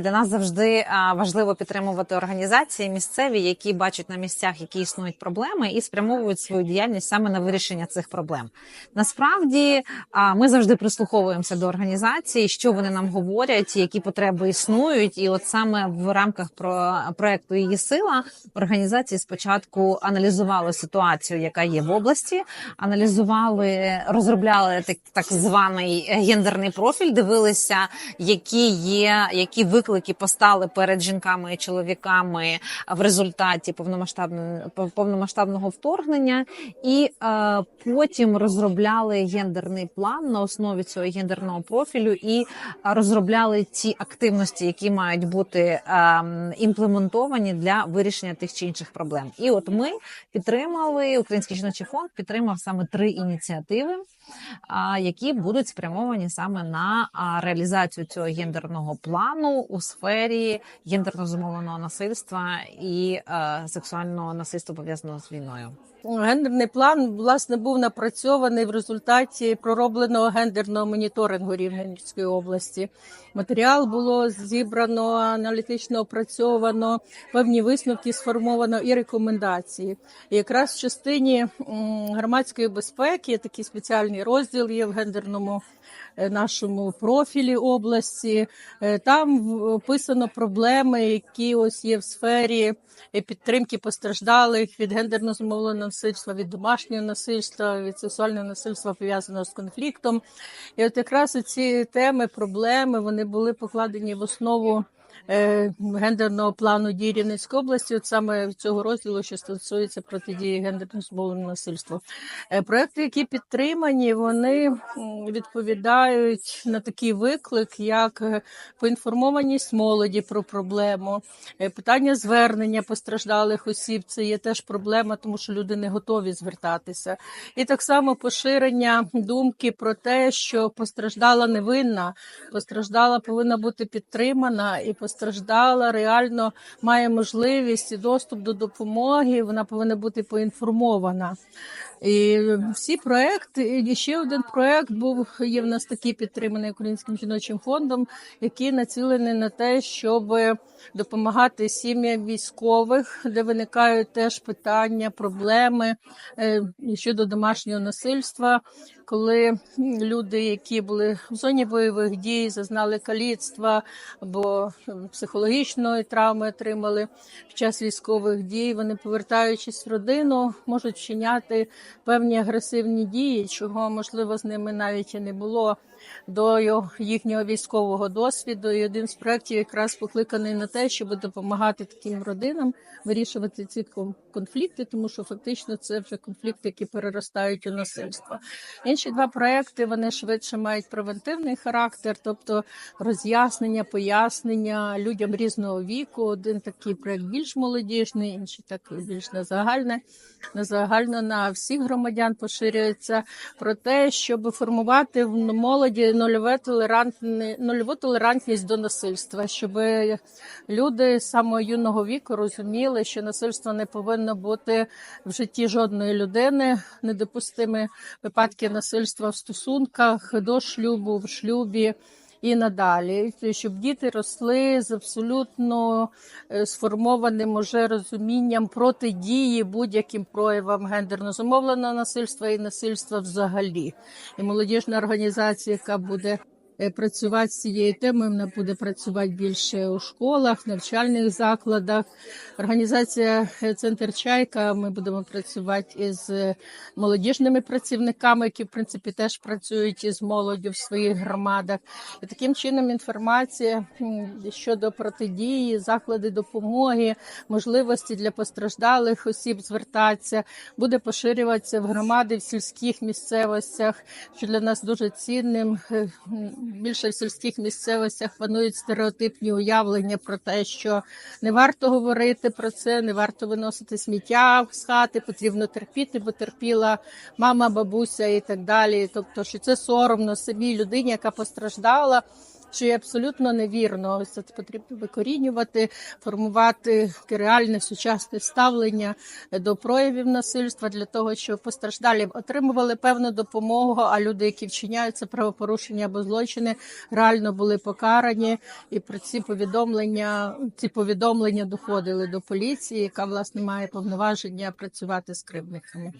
Для нас завжди важливо підтримувати організації місцеві, які бачать на місцях, які існують проблеми, і спрямовують свою діяльність саме на вирішення цих проблем. Насправді ми завжди прислуховуємося до організацій, що вони нам говорять, які потреби існують. І от саме в рамках про проекту її сила організації спочатку аналізували ситуацію, яка є в області, аналізували, розробляли так, так званий гендерний профіль, дивилися, які є, які виклики постали перед жінками і чоловіками в результаті повномасштабного повномасштабного вторгнення, і е, потім розробляли гендерний план на основі цього гендерного профілю і розробляли ті активності, які мають бути е, імплементовані для вирішення тих чи інших проблем. І от ми підтримали Український жіночий фонд, підтримав саме три ініціативи, які будуть спрямовані саме на реалізацію цього гендерного плану у сфері гендерно зумовленого насильства і е, сексуального насильства пов'язаного з війною. Гендерний план власне був напрацьований в результаті проробленого гендерного моніторингу Рівненської області. Матеріал було зібрано, аналітично опрацьовано, певні висновки сформовано і рекомендації. І якраз в частині громадської безпеки такий спеціальний розділ є в гендерному е, нашому профілі області. Е, Там в- описано проблеми, які ось є в сфері підтримки постраждалих від гендерно зумовленого насильства, від домашнього насильства, від сексуального насильства пов'язаного з конфліктом. І от якраз ці теми, проблеми вони були покладені в основу. Е, Гендерного плану дій Рівненської області, от саме цього розділу, що стосується протидії гендерно зумовленому насильству. Е, Проекти, які підтримані, вони відповідають на такий виклик, як е, поінформованість молоді про проблему, питання звернення постраждалих осіб. Це є теж проблема, тому що люди не готові звертатися. І так само поширення думки про те, що постраждала невинна, постраждала повинна бути підтримана, і постраждала реально має можливість і доступ до допомоги. Вона повинна бути поінформована. І всі проекти, і ще один проект був є в нас такий підтриманий Українським жіночим фондом, який націлений на те, щоб допомагати сім'ям військових, де виникають теж питання, проблеми е, щодо домашнього насильства. Коли люди, які були в зоні бойових дій, зазнали каліцтва або психологічної травми отримали під час військових дій, вони повертаючись в родину, можуть вчиняти певні агресивні дії, чого можливо з ними навіть і не було до їхнього військового досвіду. І один з проєктів якраз покликаний на те, щоб допомагати таким родинам вирішувати ці конфлікти, тому що фактично це вже конфлікти, які переростають у насильство. Інші два проекти вони швидше мають превентивний характер, тобто роз'яснення, пояснення людям різного віку. Один такий проект більш молодіжний, інший такий більш на загальне. На загально на всіх громадян поширюється про те, щоб формувати в молоді нульове толерантне, нульову толерантність до насильства, щоб люди з самого юного віку розуміли, що насильство не повинно бути в житті жодної людини, недопустимі випадки насильства в стосунках до шлюбу, в шлюбі. І надалі, щоб діти росли з абсолютно е, сформованим уже розумінням протидії будь-яким проявам гендерно зумовленого насильства і насильства взагалі. І молодіжна організація, яка буде працювати з цією темою, вона буде працювати більше у школах, навчальних закладах. Організація е, Центр Чайка. Ми будемо працювати із е, молодіжними працівниками, які в принципі теж працюють із молоддю в своїх громадах. І таким чином інформація щодо протидії, заклади допомоги, можливості для постраждалих осіб звертатися, буде поширюватися в громади в сільських місцевостях, що для нас дуже цінним. Більше в сільських місцевостях панують стереотипні уявлення про те, що не варто говорити про це, не варто виносити сміття з хати, потрібно терпіти, бо терпіла мама, бабуся і так далі. Тобто, що це соромно самій людині, яка постраждала що є абсолютно невірно. Ось Це потрібно викорінювати, формувати реальне сучасне ставлення до проявів насильства для того, щоб постраждалі отримували певну допомогу. А люди, які вчиняють це правопорушення або злочини, реально були покарані. І про ці повідомлення, ці повідомлення доходили до поліції, яка власне має повноваження працювати з кривдниками.